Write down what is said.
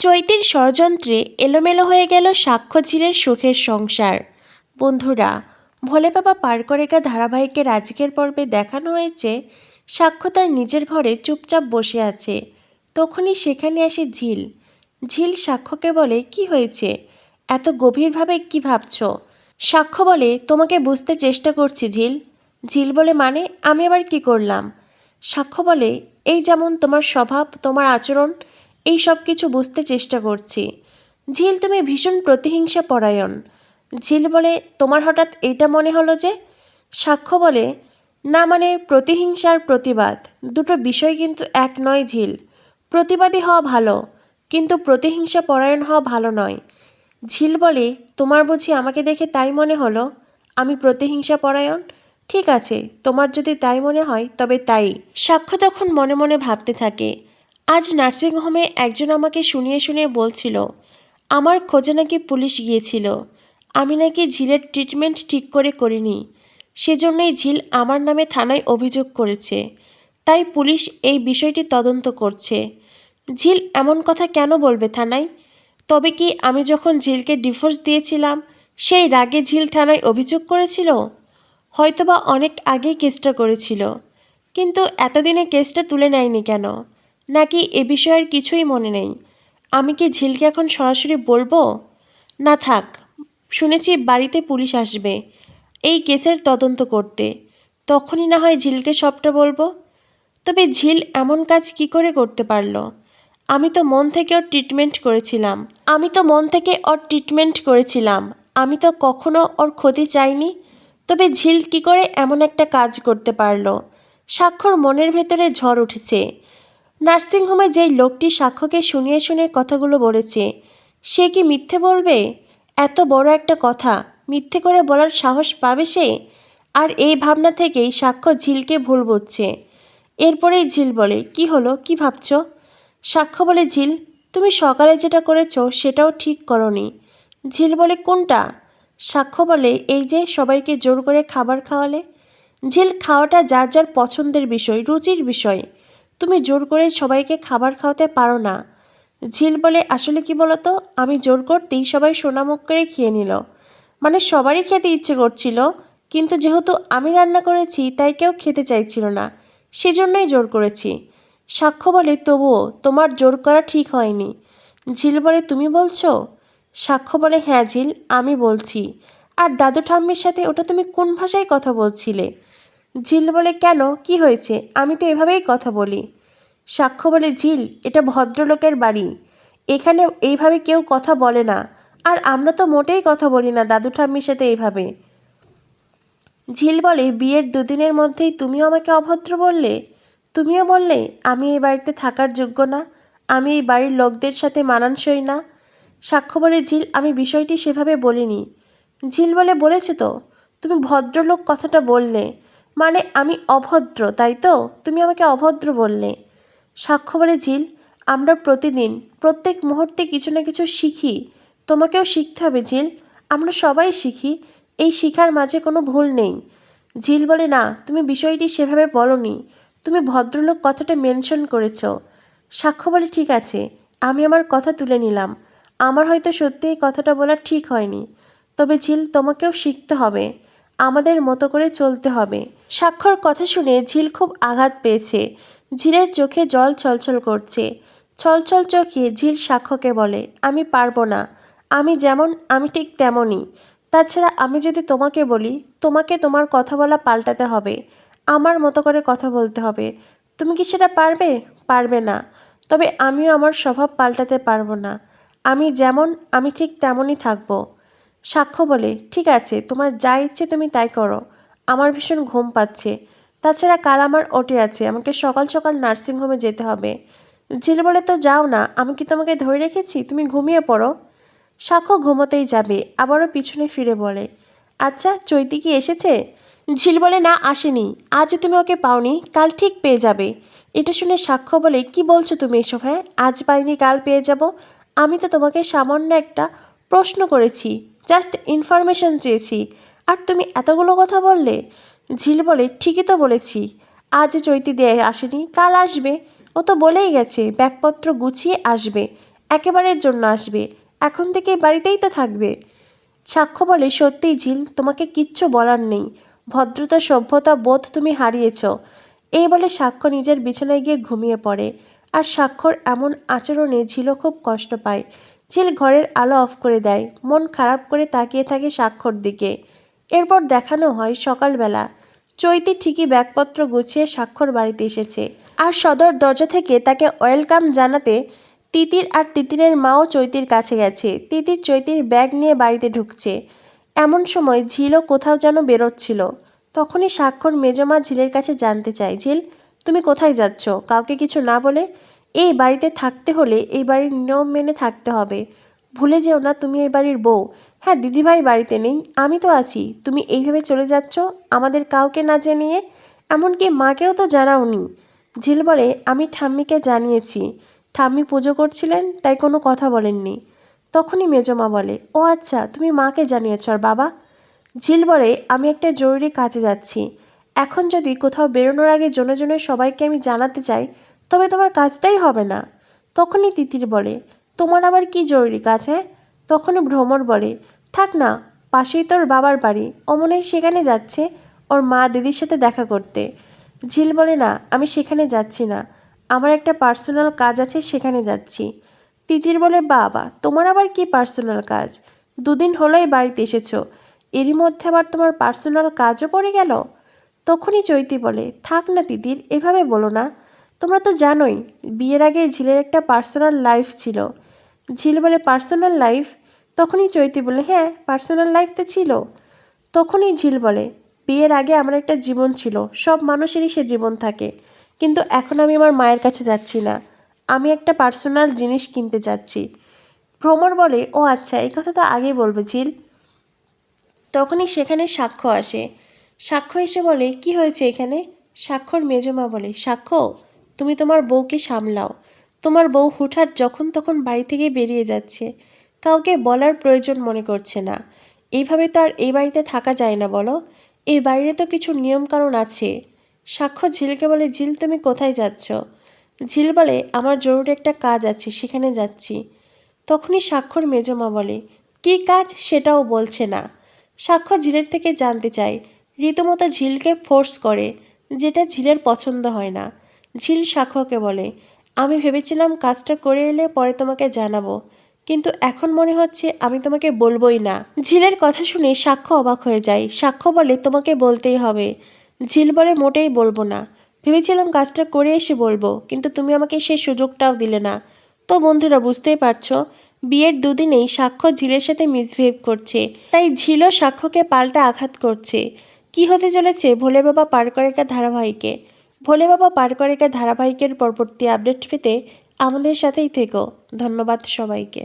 চৈতির ষড়যন্ত্রে এলোমেলো হয়ে গেল সাক্ষ্য ঝিলের সুখের সংসার। বন্ধুরা, ভোলে বাবা পার করেগা ধারাবাহিকের আজকের পর্বে দেখানো হয়েছে, সাক্ষ্য তার নিজের ঘরে চুপচাপ বসে আছে। তখনই সেখানে আসে ঝিল। ঝিল সাক্ষ্যকে বলে, কি হয়েছে? এত গভীরভাবে কি ভাবছ? সাক্ষ্য বলে, তোমাকে বুঝতে চেষ্টা করছি ঝিল। ঝিল বলে মানে আমি আবার কি করলাম? সাক্ষ্য বলে, এই যেমন তোমার স্বভাব, তোমার আচরণ এই সব কিছু বুঝতে চেষ্টা করছি। ঝিল, তুমি ভীষণ প্রতিহিংসা পরায়ণ। ঝিল বলে, তোমার হঠাৎ এইটা মনে হলো যে? সাক্ষ্য বলে, না মানে প্রতিহিংসার প্রতিবাদ। দুটো বিষয় কিন্তু এক নয় ঝিল। প্রতিবাদী হওয়া ভালো, কিন্তু প্রতিহিংসা পরায়ণ হওয়া ভালো নয়। ঝিল বলে, তোমার বুঝি আমাকে দেখে তাই মনে হলো? আমি প্রতিহিংসা পরায়ণ? ঠিক আছে, তোমার যদি তাই মনে হয়, তবে তাই। সাক্ষ্য তখন মনে মনে ভাবতে থাকে। আজ নার্সিংহোমে একজন আমাকে শুনিয়ে শুনিয়ে বলছিল, আমার খোঁজে নাকি পুলিশ গিয়েছিল। আমি নাকি ঝিলের ট্রিটমেন্ট ঠিক করে করিনি। সেজন্যই ঝিল আমার নামে থানায় অভিযোগ করেছে। তাই পুলিশ এই বিষয়টি তদন্ত করছে। ঝিল এমন কথা কেন বলবে থানায়? তবে কি আমি যখন ঝিলকে ডিভোর্স দিয়েছিলাম, সেই রাগে ঝিল থানায় অভিযোগ করেছিল? হয়তোবা অনেক আগেই কেসটা করেছিল। কিন্তু এতদিনে কেসটা তুলে নেয়নি কেন? নাকি এ বিষয়ের কিছুই মনে নেই? আমি কি ঝিলকে এখন সরাসরি বলব? না থাক, শুনেছি বাড়িতে পুলিশ আসবে। এই কেসের তদন্ত করতে। তখনই না হয় ঝিলকে সবটা বলব? তবে ঝিল এমন কাজ কি করে করতে পারল? আমি তো মন থেকে ওর ট্রিটমেন্ট করেছিলাম। আমি তো মন থেকে ওর ট্রিটমেন্ট করেছিলাম। আমি তো কখনো ওর ক্ষতি চাইনি। তবে ঝিল কি করে এমন একটা কাজ করতে পারল? স্বাক্ষর মনের ভেতরে ঝড় উঠেছে। নার্সিংহোমে যেই লোকটি সাক্ষ্যকে শুনিয়ে শুনিয়ে কথাগুলো বলেছে, সে কি মিথ্যে বলবে? এত বড় একটা কথা, মিথ্যে করে বলার সাহস পাবে সে? আর এই ভাবনা থেকেই সাক্ষ্য ঝিলকে ভুল বুঝছে। এরপরেই ঝিল বলে, কি হলো? কি ভাবছ? সাক্ষ্য বলে, ঝিল, তুমি সকালে যেটা করেছ সেটাও ঠিক করনি। ঝিল বলে, কোনটা? সাক্ষ্য বলে, এই যে সবাইকে জোর করে খাবার খাওয়ালে। ঝিল খাওয়াটা যার যার পছন্দের বিষয়, রুচির বিষয়। তুমি জোর করে সবাইকে খাবার খাওয়াতে পারো না। ঝিল বলে, আসলে কি বলতো? আমি জোর করতেই সবাই সোনামুখ করে খেয়ে নিল। মানে সবারই খেতে ইচ্ছে করছিল, কিন্তু যেহেতু আমি রান্না করেছি, তাই কেউ খেতে চাইছিল না। সেজন্যই জোর করেছি। সাক্ষ্য বলে, তবুও তোমার জোর করা ঠিক হয়নি। ঝিল বলে, তুমি বলছো? সাক্ষ্য বলে হ্যাঁ ঝিল, আমি বলছি। আর দাদু ঠাম্মির সাথে ওটা তুমি কোন ভাষায় কথা বলছিলে? ঝিল বলে কেন? কি হয়েছে? আমি তো এভাবেই কথা বলি। সাক্ষ্য বলে ঝিল, এটা ভদ্রলোকের বাড়ি। এখানে এইভাবে কেউ কথা বলে না। আর আমরা তো মোটেই কথা বলি না, দাদু ঠাম্মির সাথে এইভাবে। ঝিল বলে, বিয়ের দুদিনের মধ্যেই তুমিও আমাকে অভদ্র বললে? তুমিও বললে, আমি এই বাড়িতে থাকার যোগ্য না, আমি এই বাড়ির লোকদের সাথে মানানসই না। সাক্ষ্য বলে ঝিল, আমি বিষয়টি সেভাবে বলিনি। ঝিল বলে, বলেছে তো? তুমি ভদ্রলোক কথাটা বললে। মানে আমি অভদ্র, তাই তো? তুমি আমাকে অভদ্র বললে। সাক্ষ্য বলে ঝিল আমরা প্রতিদিন, প্রত্যেক মুহূর্তে কিছু না কিছু শিখি। তোমাকেও শিখতে হবে ঝিল আমরা সবাই শিখি। এই শিখার মাঝে কোনো ভুল নেই। ঝিল বলে, না, তুমি বিষয়টি সেভাবে বলনি। তুমি ভদ্রলোক কথাটা মেনশন করেছ। সাক্ষ্য বলে, ঠিক আছে, আমি আমার কথা তুলে নিলাম। আমার হয়তো সত্যি এই কথাটা বলা ঠিক হয়নি। তবে ঝিল তোমাকেও শিখতে হবে। আমাদের মতো করে চলতে হবে। স্বাক্ষর কথা শুনে ঝিল খুব আঘাত পেয়েছে। ঝিলের চোখে জল ছলছল করছে। ছলছল চোখে ঝিল সাক্ষ্যকে বলে, আমি পারব না। আমি যেমন, আমি ঠিক তেমনই। তাছাড়া আমি যদি তোমাকে বলি, তোমাকে তোমার কথা বলা পাল্টাতে হবে। আমার মতো করে কথা বলতে হবে। তুমি কি সেটা পারবে? পারবে না। তবে আমিও আমার স্বভাব পাল্টাতে পারব না। আমি যেমন, আমি ঠিক তেমনই থাকব। সাক্ষ্য বলে, ঠিক আছে, তোমার যা ইচ্ছে তুমি তাই করো। আমার ভীষণ ঘুম পাচ্ছে। তাছাড়া কাল আমার ওটে আছে, আমাকে সকাল সকাল নার্সিংহোমে যেতে হবে। ঝিল বলে, তো যাও না, আমি কি তোমাকে ধরে রেখেছি? তুমি ঘুমিয়ে পড়ো। সাক্ষ্য ঘুমোতেই যাবে, আবারও পিছনে ফিরে বলে আচ্ছা চৈতি কি এসেছে? ঝিল বলে, না, আসেনি। আজ তুমি ওকে পাওনি, কাল ঠিক পেয়ে যাবে। এটা শুনে সাক্ষ্য বলে, কি বলছো তুমি এসব হ্যাঁ? আজ পাইনি, কাল পেয়ে যাব? আমি তো তোমাকে সামান্য একটা প্রশ্ন করেছি। জাস্ট ইনফরমেশন চেয়েছি। আর তুমি এতগুলো কথা বললে? ঝিল বলে, ঠিকই তো বলেছি। আজ চৈতি দিয়ে আসেনি, কাল আসবে। ও তো বলেই গেছে, ব্যাগপত্র গুছিয়ে আসবে। একেবারের জন্য আসবে। এখন থেকে বাড়িতেই তো থাকবে। সাক্ষ্য বলে, সত্যিই ঝিল, তোমাকে কিচ্ছু বলার নেই। ভদ্রতা, সভ্যতা, বোধ তুমি হারিয়েছ। এই বলে সাক্ষ্য নিজের বিছানায় গিয়ে ঘুমিয়ে পড়ে। আর সাক্ষর এমন আচরণে ঝিলও খুব কষ্ট পায়। ঝিল ঘরের আলো অফ করে দেয়, মন খারাপ করে তাকিয়ে থাকে সাক্ষর দিকে। এরপর দেখানো হয় সকালবেলা। চৈতি ঠিকই ব্যাগপত্র গুছিয়ে স্বাক্ষর বাড়িতে এসেছে। আর সদর দরজা থেকে তাকে ওয়েলকাম জানাতে তিতির আর তিতিরের মাও চৈতির কাছে গেছে। তিতির চৈতির ব্যাগ নিয়ে বাড়িতে ঢুকছে। এমন সময় ঝিলও কোথাও যেন বেরোচ্ছিল। তখনই স্বাক্ষর মেজমা ঝিলের কাছে জানতে চায়, ঝিল, তুমি কোথায় যাচ্ছ? কাউকে কিছু না বলে এই বাড়িতে থাকতে হলে এই বাড়ির নিয়ম মেনে থাকতে হবে। ভুলে যেও না তুমি এই বাড়ির বউ। হ্যাঁ দিদিভাই বাড়িতে নেই, আমি তো আছি। তুমি এইভাবে চলে যাচ্ছ, আমাদের কাউকে না জানিয়ে? এমনকি মাকেও তো জানাওনি। ঝিল বলে, আমি ঠাম্মিকে জানিয়েছি। ঠাম্মি পুজো করছিলেন, তাই কোনো কথা বলেননি। তখনই মেজমা বলে, ও আচ্ছা তুমি মাকে জানিয়েছ আর বাবা? ঝিল বলে, আমি একটা জরুরি কাজে যাচ্ছি। এখন যদি কোথাও বেরোনোর আগে জনে জনে সবাইকে আমি জানাতে চাই তবে তোমার কাজটাই হবে না। তখনই তিতির বলে, তোমার আবার কি জরুরি কাজ হ্যাঁ? তখনই ভ্রমর বলে, থাক না, পাশেই তোর বাবার বাড়ি। অমনেই সেখানে যাচ্ছে ওর মা দিদির সাথে দেখা করতে। ঝিল বলে, না, আমি সেখানে যাচ্ছি না। আমার একটা পার্সোনাল কাজ আছে, সেখানে যাচ্ছি। তিতির বলে, বাবা, তোমার আবার কি পার্সোনাল কাজ? দুদিন হলোই বাড়িতে এসেছ। এরই মধ্যে আবার তোমার পার্সোনাল কাজও পড়ে গেল? তখনই চৈতি বলে, থাক না তিতির, এভাবে বলো না। তোমরা তো জানোই, বিয়ের আগে ঝিলের একটা পার্সোনাল লাইফ ছিল। ঝিল বলে পার্সোনাল লাইফ তখনই চৈতি বলে হ্যাঁ পার্সোনাল লাইফ তো ছিল। তখনই ঝিল বলে, বিয়ের আগে আমার একটা জীবন ছিল, সব মানুষেরই সে জীবন থাকে। কিন্তু এখন আমি আমার মায়ের কাছে যাচ্ছি না। আমি একটা পার্সোনাল জিনিস কিনতে যাচ্ছি। ভ্রমর বলে, ও আচ্ছা এই কথা তো আগেই বলবে ঝিল। তখনই সেখানে সাক্ষ্য আসে। সাক্ষ্য এসে বলে, কি হয়েছে এখানে? সাক্ষর মেজমা বলে, সাক্ষ্য? তুমি তোমার বউকে সামলাও। তোমার বউ হুটহাট যখন তখন বাড়ি থেকে বেরিয়ে যাচ্ছে। কাউকে বলার প্রয়োজন মনে করছে না। এইভাবে তো আর এই বাড়িতে থাকা যায় না বলো। এই বাড়িতে তো কিছু নিয়মকানুন আছে। সাক্ষ্য ঝিলকে বলে, ঝিল, তুমি কোথায় যাচ্ছ? ঝিল বলে, আমার জরুরি একটা কাজ আছে, সেখানে যাচ্ছি। তখনই স্বাক্ষর মেজমা বলে, কী কাজ? সেটাও বলছে না। সাক্ষ্য ঝিলের থেকে জানতে চায়। রীতিমতো ঝিলকে ফোর্স করে, যেটা ঝিলের পছন্দ হয় না। ঝিল সাক্ষ্যকে বলে। আমি ভেবেছিলাম কাজটা করে এলে পরে তোমাকে জানাব, কিন্তু এখন মনে হচ্ছে আমি তোমাকে বলবোই না। ঝিলের কথা শুনে সাক্ষ্য অবাক হয়ে যায়। সাক্ষ্য বলে, তোমাকে বলতেই হবে। ঝিল বলে, মোটেই বলব না। ভেবেছিলাম কাজটা করে এসে বলব, কিন্তু তুমি আমাকে সেই সুযোগটাও দিলে না। তো বন্ধুরা, বুঝতেই পারছ, বিয়ের দুদিনেই সাক্ষ্য ঝিলের সাথে মিসবিহেভ করছে। তাই ঝিলও সাক্ষ্যকে পাল্টা আঘাত করছে। কি হতে চলেছে, ভোলে বাবা পার করেকা ধারাবাহিকে। ভোলে বাবা পার করেকা ধারাবাহিকের পরবর্তী আপডেট পেতে আমাদের সাথেই থেকো। ধন্যবাদ সবাইকে।